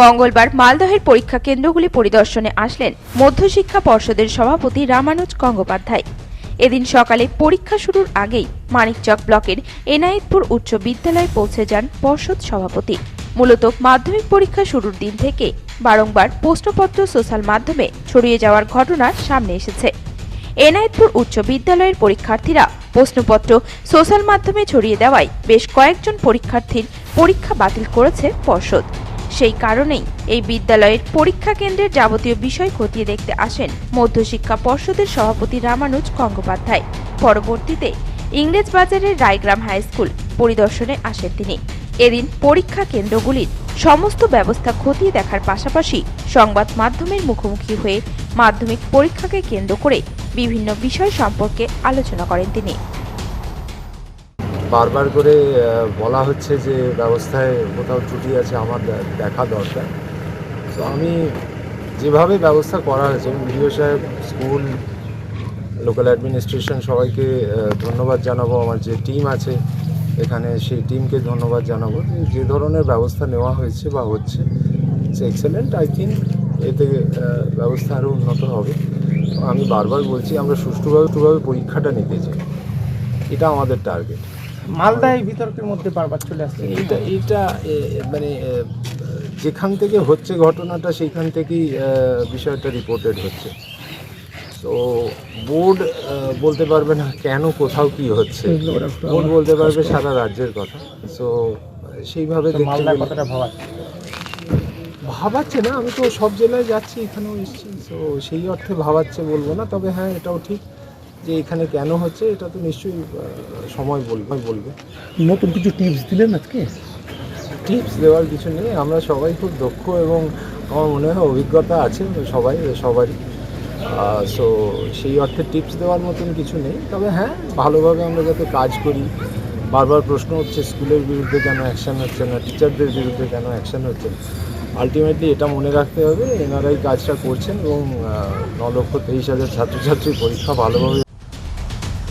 মঙ্গলবার মালদহের পরীক্ষা কেন্দ্রগুলি পরিদর্শনে আসলেন মধ্যশিক্ষা পর্ষদের সভাপতি রামানুজ গঙ্গোপাধ্যায়। এদিন সকালে পরীক্ষা শুরুর আগেই মানিকচক ব্লকের এনায়েতপুর উচ্চ বিদ্যালয়ে পৌঁছে যান পর্ষদ সভাপতি। মূলত মাধ্যমিক পরীক্ষা শুরুর দিন থেকে বারংবার প্রশ্নপত্র সোশ্যাল মাধ্যমে ছড়িয়ে যাওয়ার ঘটনা সামনে এসেছে। এনায়েতপুর উচ্চ বিদ্যালয়ের পরীক্ষার্থীরা প্রশ্নপত্র সোশ্যাল মাধ্যমে ছড়িয়ে দেওয়ায় বেশ কয়েকজন পরীক্ষার্থীর পরীক্ষা বাতিল করেছে পর্ষদ। সেই কারণেই এই বিদ্যালয়ের পরীক্ষা কেন্দ্রের যাবতীয় বিষয় খতিয়ে দেখতে আসেন মধ্যশিক্ষা পর্ষদের সভাপতি রামানুজ গঙ্গোপাধ্যায়। পরবর্তীতে ইংরেজ বাজারের রায়গ্রাম হাই স্কুল পরিদর্শনে আসেন তিনি। এদিন পরীক্ষা কেন্দ্রগুলির সমস্ত ব্যবস্থা খতিয়ে দেখার পাশাপাশি সংবাদ মাধ্যমের মুখোমুখি হয়ে মাধ্যমিক পরীক্ষাকে কেন্দ্র করে বিভিন্ন বিষয় সম্পর্কে আলোচনা করেন তিনি। বারবার করে বলা হচ্ছে যে ব্যবস্থায় কোথাও ত্রুটি আছে, আমার দেখা দরকার। তো আমি যেভাবে ব্যবস্থা করা হয়েছে বিডিও সাহেব, স্কুল, লোকাল অ্যাডমিনিস্ট্রেশন সবাইকে ধন্যবাদ জানাব, আমার যে টিম আছে এখানে, সেই টিমকে ধন্যবাদ জানাব যে ধরনের ব্যবস্থা নেওয়া হয়েছে বা হচ্ছে ইটস এক্সেলেন্ট আই থিঙ্ক এতে ব্যবস্থা আরও উন্নত হবে। আমি বারবার বলছি, আমরা সুষ্ঠুভাবে সুষ্ঠুভাবে পরীক্ষাটা নিতে চাই। এটা আমাদের টার্গেট মালদা এই বিতর্কের মধ্যে বারবার চলে আসছে। এটা এইটা এ, মানে যেখান থেকে হচ্ছে ঘটনাটা সেইখান থেকেই বিষয়টা রিপোর্টেড হচ্ছে। তো বোর্ড বলতে পারবে না কেন কোথাও কি হচ্ছে। বোর্ড বলতে পারবে সারা রাজ্যের কথা। সো সেইভাবে তো দেখতে মালদা গেলে- ভাবা ভাবাচ্ছে। না আমি তো সব জেলায় যাচ্ছি এখানেও এসেছি। তো সেই অর্থে ভাবাচ্ছে বলব না তবে হ্যাঁ এটাও ঠিক। যে এখানে কেন হচ্ছে এটা তো নিশ্চয়ই সময় বলবে বলবে। নতুন কিছু টিপস দিলেন আজকে? টিপস দেওয়ার কিছু নেই আমরা সবাই খুব দক্ষ এবং আমার মনে হয় অভিজ্ঞতা আছে সবাই সবারই। সো সেই অর্থে টিপস দেওয়ার মতন কিছু নেই। তবে হ্যাঁ ভালোভাবে আমরা যাতে কাজ করি বারবার প্রশ্ন হচ্ছে স্কুলের বিরুদ্ধে কেন অ্যাকশন হচ্ছে না টিচারদের বিরুদ্ধে কেন অ্যাকশন হচ্ছে আলটিমেটলি এটা মনে রাখতে হবে এনারাই কাজটা করছেন এবং ন লক্ষ তেইশ হাজার ছাত্রছাত্রীর পরীক্ষা ভালোভাবে